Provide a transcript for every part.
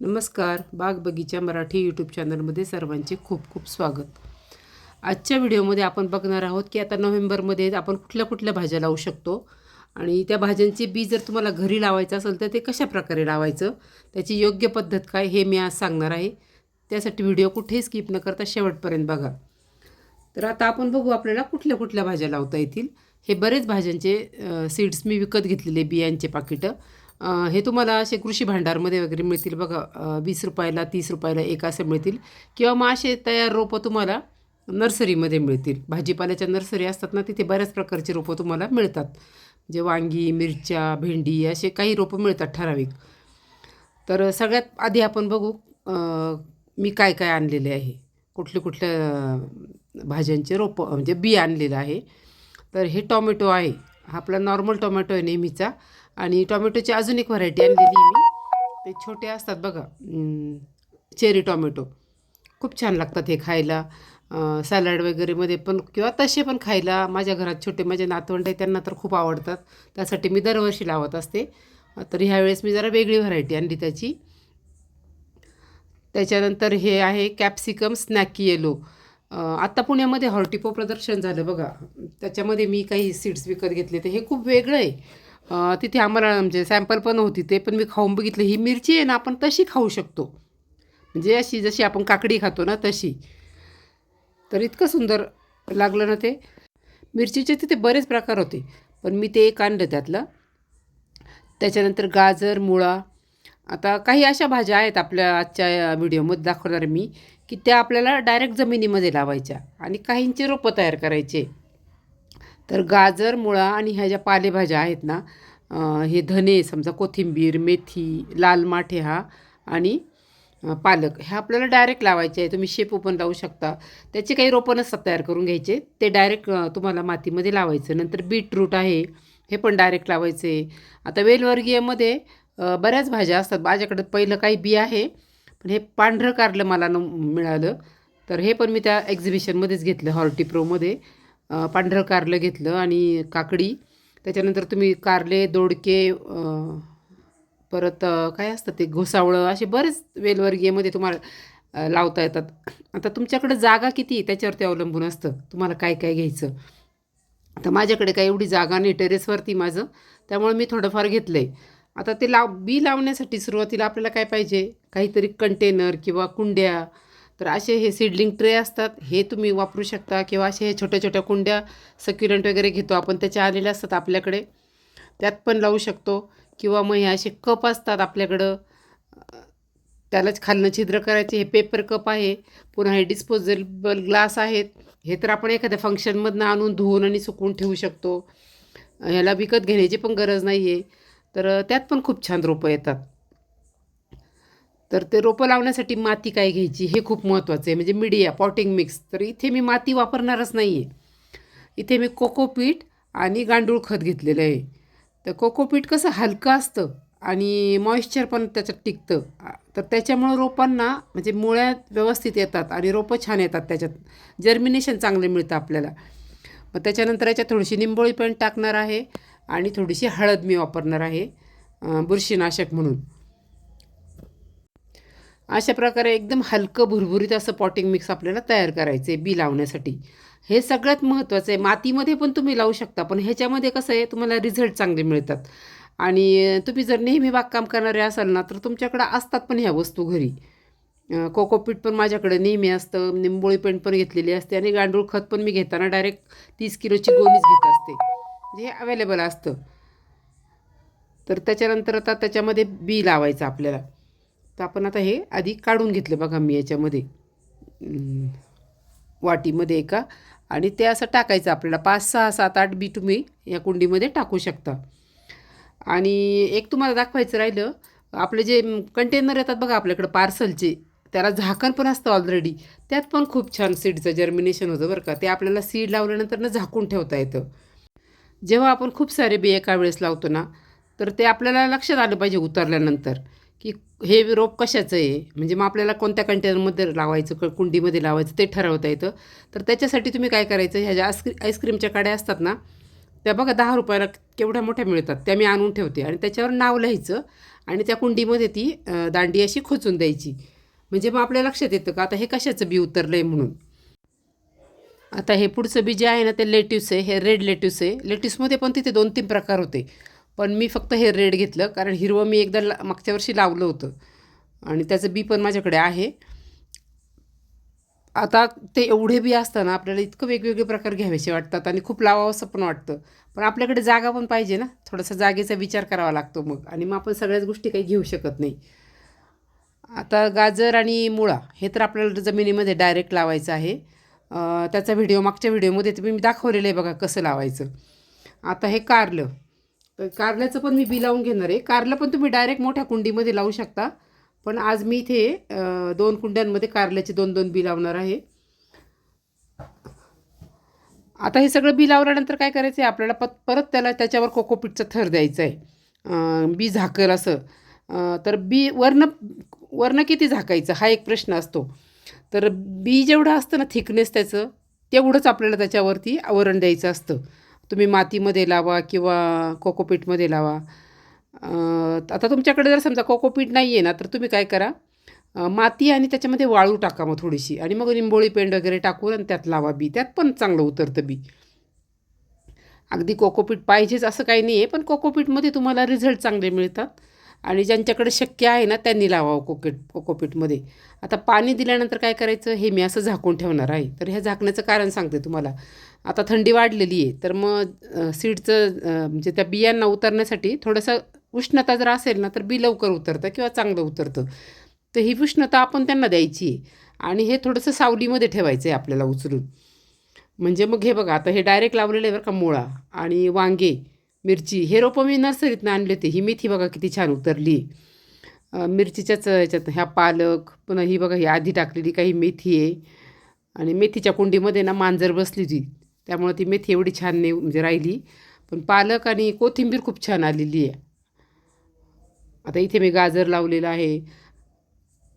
नमस्कार. बाग बगीचा मराठी यूट्यूब चॅनलमध्ये सर्वांचे खूप खूप स्वागत. आजच्या व्हिडिओमध्ये आपण बघणार आहोत की आता नोव्हेंबरमध्ये आपण कुठल्या कुठल्या भाज्या लावू शकतो आणि त्या भाज्यांचे बी जर तुम्हाला घरी लावायचं असेल तर ते कशा प्रकारे लावायचं त्याची योग्य पद्धत काय हे मी आज सांगणार आहे. त्यासाठी व्हिडिओ कुठेही स्किप न करता शेवटपर्यंत बघा. तर आता आपण बघू आपल्याला कुठल्या कुठल्या भाज्या लावता येतील. हे बरेच भाज्यांचे सीड्स मी विकत घेतलेले बियांचे पाकिटं. हे तुम्हाला असे कृषी भांडारमध्ये वगैरे मिळतील बघा वीस रुपयाला तीस रुपयाला एक असे मिळतील. किंवा मग असे तयार रोपं तुम्हाला नर्सरीमध्ये मिळतील. भाजीपाल्याच्या नर्सरी असतात ना तिथे बऱ्याच प्रकारची रोपं तुम्हाला मिळतात. म्हणजे वांगी मिरच्या भेंडी असे काही रोपं मिळतात ठराविक. तर सगळ्यात आधी आपण बघू मी काय काय आणलेले आहे. कुठले कुठल्या भाज्यांचे रोपं म्हणजे बी आणलेलं आहे. तर हे टॉमॅटो आहे. हा आपला नॉर्मल टोमॅटो आहे नेहमीचा. आणि टॉमॅटोची अजून एक व्हरायटी आणलेली मी. ते छोटे असतात बघा चेरी टॉमॅटो खूप छान लागतात हे खायला. सॅलड वगैरेमध्ये पण किंवा तसे पण खायला. माझ्या घरात छोटे माझे नातवंड आहे त्यांना तर खूप आवडतात. त्यासाठी मी दरवर्षी लावत असते. तर ह्यावेळेस मी जरा वेगळी व्हरायटी आणली त्याची. त्याच्यानंतर हे आहे कॅप्सिकम स्नॅकी येलो आत्ता पुण्यामध्ये हॉर्टिपो प्रदर्शन झालं बघा. त्याच्यामध्ये मी काही सीड्स विकत घेतले तर हे खूप वेगळं आहे. तिथे आम्हाला म्हणजे सॅम्पल पण होती ते पण मी खाऊन बघितलं. ही मिरची आहे ना आपण तशी खाऊ शकतो. म्हणजे अशी जशी आपण काकडी खातो ना तशी. तर इतकं सुंदर लागलं ना ते. मिरचीचे तिथे बरेच प्रकार होते. पण मी ते एक आणलं त्यातलं. त्याच्यानंतर गाजर मुळा. आता काही अशा भाज्या आहेत आपल्या आजच्या व्हिडिओमध्ये दाखवणार मी की त्या आपल्याला डायरेक्ट जमिनीमध्ये लावायच्या आणि काहींचे रोपं तयार करायचे. तर गाजर मुळा आणि ह्या ज्या पालेभाज्या आहेत ना हे धने समजा कोथिंबीर मेथी लाल माठे हा आणि पालक ह्या आपल्याला डायरेक्ट लावायचे आहे. तुम्ही शेपू पण लावू शकता. त्याचे काही रोपं नसतात तयार करून घ्यायचे. ते डायरेक्ट तुम्हाला मातीमध्ये लावायचं. नंतर बीटरूट आहे हे पण डायरेक्ट लावायचे. आता वेलवर्गीयमध्ये बऱ्याच भाज्या असतात. माझ्याकडे पहिलं काही बी आहे पण हे पांढरं कारलं मला न मिळालं. तर हे पण मी त्या एक्झिबिशनमध्येच घेतलं हॉर्टिप्रोमध्ये अ, पांढरं कारलं घेतलं आणि काकडी. त्याच्यानंतर तुम्ही कारले दोडके परत काय असतं ते घोसावळं असे बरेच वेलवर्गीयमध्ये तुम्हाला लावता येतात. आता तुमच्याकडे जागा किती त्याच्यावरती अवलंबून असतं. तुम्हाला काय काय घ्यायचं? तर माझ्याकडे काय एवढी जागा नाही टेरेसवरती माझं. त्यामुळे मी थोडंफार घेतलं आहे आता ते लाव बी लावण्यासाठी सुरुवातीला आपल्याला काय पाहिजे? काहीतरी कंटेनर किंवा कुंड्या तर असे हे सीडलिंग ट्रे असतात हे तुम्ही वापरू शकता किंवा असे हे छोट्या छोट्या कुंड्या सक्युरंट वगैरे घेतो आपण त्याच्या आलेल्या असतात आपल्याकडे. त्यात पण लावू शकतो किंवा मग हे असे कप असतात आपल्याकडं. त्यालाच खालनं छिद्र करायचे हे पेपर कप आहे पुन्हा हे डिस्पोजेबल ग्लास आहेत. हे तर आपण एखाद्या फंक्शनमधनं आणून धुवून आणि सुकवून ठेवू शकतो. ह्याला विकत घेण्याची पण गरज नाही आहे तर त्यात पण खूप छान रोपं येतात. तर ते रोपं लावण्यासाठी माती काय घ्यायची हे खूप महत्त्वाचं आहे. म्हणजे मिडिया पॉटिंग मिक्स. तर इथे मी माती वापरणारच नाही आहे इथे मी कोकोपीट आणि गांडूळ खत घेतलेलं आहे. तर कोकोपीट कसं हलकं असतं आणि मॉइश्चर पण त्याच्यात टिकतं. तर त्याच्यामुळं रोपांना म्हणजे मुळ्या व्यवस्थित येतात आणि रोपं छान येतात त्याच्यात. जर्मिनेशन चांगलं मिळतं आपल्याला. मग त्याच्यानंतर याच्यात थोडीशी निंबोळी पण टाकणार आहे आणि थोडीशी हळद मी वापरणार आहे बुरशीनाशक म्हणून. अशा प्रकारे एकदम हलकं भुरभुरीत असं पॉटिंग मिक्स आपल्याला तयार करायचं आहे बी लावण्यासाठी. हे सगळ्यात महत्त्वाचं आहे. मातीमध्ये पण तुम्ही लावू शकता पण ह्याच्यामध्ये कसं आहे तुम्हाला रिझल्ट चांगले मिळतात. आणि तुम्ही जर नेहमी बागकाम करणारे असाल ना तर तुमच्याकडं असतात पण ह्या वस्तू घरी. कोकोपीट पण माझ्याकडे नेहमी असतं निंबोळी पेंट पण घेतलेली असते आणि गांडूळ खत पण मी घेताना डायरेक्ट तीस किलोची गोणीच घेत असते. म्हणजे हे अवेलेबल असतं. तर त्याच्यानंतर आता त्याच्यामध्ये बी लावायचं आपल्याला. तर आपण आता हे आधी काढून घेतलं बघा मी याच्यामध्ये. वाटीमध्ये एका. आणि ते असं टाकायचं आपल्याला. पाच सहा सात आठ बी तुम्ही या कुंडीमध्ये टाकू शकता. आणि एक तुम्हाला दाखवायचं राहिलं. आपले जे कंटेनर येतात बघा आपल्याकडं पार्सलचे. त्याला झाकण पण असतं ऑलरेडी त्यात पण खूप छान सीडचं जर्मिनेशन होतं बरं का. ते आपल्याला सीड लावल्यानंतर ना झाकून ठेवता येतं. जेव्हा आपण खूप सारे बी एका वेळेस लावतो ना तर ते आपल्याला लक्षात आलं पाहिजे उतरल्यानंतर की हे रोप कशाचं आहे? म्हणजे मग आपल्याला कोणत्या कंटेनरमध्ये लावायचं क कुंडीमध्ये लावायचं ते ठरवता येतं. तर त्याच्यासाठी तुम्ही काय करायचं? ह्या ज्या आईस्क्री आईस्क्रीमच्या काड्या असतात ना त्या बघा दहा रुपयाला केवढ्या मोठ्या मिळतात. त्या मी आणून ठेवते आणि त्याच्यावर नाव लिहायचं आणि त्या कुंडीमध्ये ती दांडी अशी खोचून द्यायची. म्हणजे मग आपल्या लक्षात येतं का आता हे कशाचं बी उतरलं आहे म्हणून? आता हे पुढचं बी जे आहे ना ते लेट्यूस आहे हे रेड लेट्यूस आहे. लेट्यूसमध्ये पण तिथे दोन तीन प्रकार होते. पण मी फक्त हे रेड घेतलं कारण हिरवं मी एकदा ला मागच्या वर्षी लावलं होतं. आणि त्याचं बी पण माझ्याकडे आहे. आता ते एवढे बी असताना आपल्याला इतकं वेगवेगळे प्रकार घ्यावेसे वाटतात आणि खूप लावावंसं पण वाटतं. पण आपल्याकडे जागा पण पाहिजे ना. थोडासा जागेचा विचार करावा लागतो मग. आणि मग आपण सगळ्याच गोष्टी काही घेऊ शकत नाही. आता गाजर आणि मुळा हे तर आपल्याला जमिनीमध्ये डायरेक्ट लावायचं आहे. त्याचा व्हिडिओ मागच्या व्हिडिओमध्ये तुम्ही मी दाखवलेलं आहे बघा कसं लावायचं. आता हे कारलं. तर कारल्याचं पण मी बी लावून घेणार आहे. कारलं पण तुम्ही डायरेक्ट मोठ्या कुंडीमध्ये लावू शकता. पण आज मी इथे दोन कुंड्यांमध्ये कारल्याचे दोन दोन बी लावणार आहे. आता हे सगळं बी लावल्यानंतर काय करायचं आहे आपल्याला पत परत त्याला त्याच्यावर कोकोपीटचा थर द्यायचा आहे बी झाकल असं. तर बी वरनं वरनं किती झाकायचं? हा एक प्रश्न असतो. तर बी जेवढं असतं ना थिकनेस त्याचं तेवढंच आपल्याला त्याच्यावरती आवरण द्यायचं असतं. तुम्ही मातीमध्ये लावा किंवा कोकोपीटमध्ये लावा. आता तुमच्याकडे जर समजा कोकोपीट नाही आहे ना तर तुम्ही काय करा माती आणि त्याच्यामध्ये वाळू टाका मग थोडीशी आणि मग निंबोळी पेंड वगैरे टाकून आणि त्यात लावा बी. त्यात पण चांगलं उतरतं बी. अगदी कोकोपीट पाहिजेच असं काही नाही आहे पण कोकोपीटमध्ये तुम्हाला रिझल्ट चांगले मिळतात. आणि ज्यांच्याकडे शक्य आहे ना त्यांनी लावावं कोकेट कोकोपीटमध्ये. आता पाणी दिल्यानंतर काय करायचं? हे मी असं झाकून ठेवणार आहे. तर ह्या झाकण्याचं कारण सांगते तुम्हाला. आता थंडी वाढलेली आहे तर मग सीडचं म्हणजे त्या बियांना उतरण्यासाठी थोडंसं उष्णता जर असेल ना तर बी लवकर उतरतं किंवा चांगलं उतरतं. तर ही उष्णता आपण त्यांना द्यायची आहे. आणि हे थोडंसं सावलीमध्ये ठेवायचं आहे आपल्याला उचलून. म्हणजे मग हे बघा आता हे डायरेक्ट लावलेलं आहे बरं का मुळा आणि वांगे. मिरची. हे रोपं मी नर्सरीतनं आणले होते. ही मेथी बघा किती छान उतरली. मिरचीच्याच ह्याच्यात ह्या पालक पुन्हा ही बघा ही आधी टाकलेली काही मेथी आहे. आणि मेथीच्या कुंडीमध्ये ना मांजर बसली होती. त्यामुळे ती मेथी एवढी छान नाही म्हणजे राहिली. पण पालक आणि कोथिंबीर खूप छान आलेली आहे. आता इथे मी गाजर लावलेलं आहे.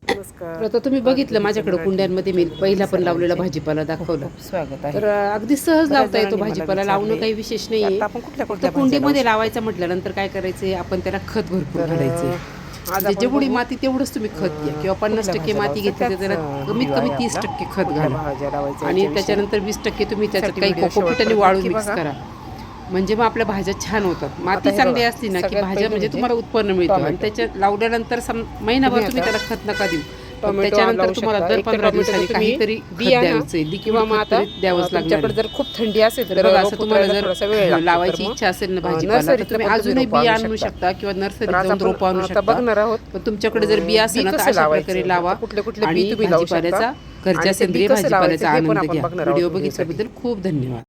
नमस्कार. आता तुम्ही बघितलं माझ्याकडे कुंड्यांमध्ये मी पहिला पण लावलेला भाजीपाला दाखवला. स्वागत आहे. तर अगदी सहज लावता येतो भाजीपाला लावणं काही विशेष आपण कुठल्या कुठल्या कुंडीमध्ये लावायचं म्हटल्यानंतर काय करायचंय आपण त्याला खत भरपूर घालायचे. म्हणजे जेवढी माती तेवढंच तुम्ही खत घ्या. किंवा पन्नास टक्के माती घेतली तर त्याला कमीत कमी तीस टक्के खत घाला. आणि त्याच्यानंतर वीस टक्के तुम्ही त्याच्यात काही कोकोपीट आणि शेवटपर्यंत वाळू नक्की मिक्स. करा. म्हणजे मग आपल्या भाज्या छान होतात माती चांगली असली ना की भाज्या म्हणजे तुम्हाला उत्पन्न मिळतं आणि. त्याच्या लावल्यानंतर सम महिनाभर तुम्ही त्याला खत नका देऊ त्याच्यानंतर तुम्हाला. दर पंधरा दिवसांनी काहीतरी द्यायचं किंवा मग आता द्यावंच लागणार. जर खूप थंडी असेल तर असं तुम्हाला जर. लावायची इच्छा असेल ना भाजीपाला तर तुम्ही अजूनही बिया आणू शकता. किंवा नर्सरीत आज जाऊन रोपं आणू शकता बघणार आहोत पण तुमच्याकडे जर बिया असेल ना तर अशा? प्रकारे लावा कुठले कुठले बी आणि. भाजीपाल्याचा घरच्या सेंद्रिय भाजीपाल्याचा आनंद घ्या व्हिडिओ. बघितल्याबद्दल खूप धन्यवाद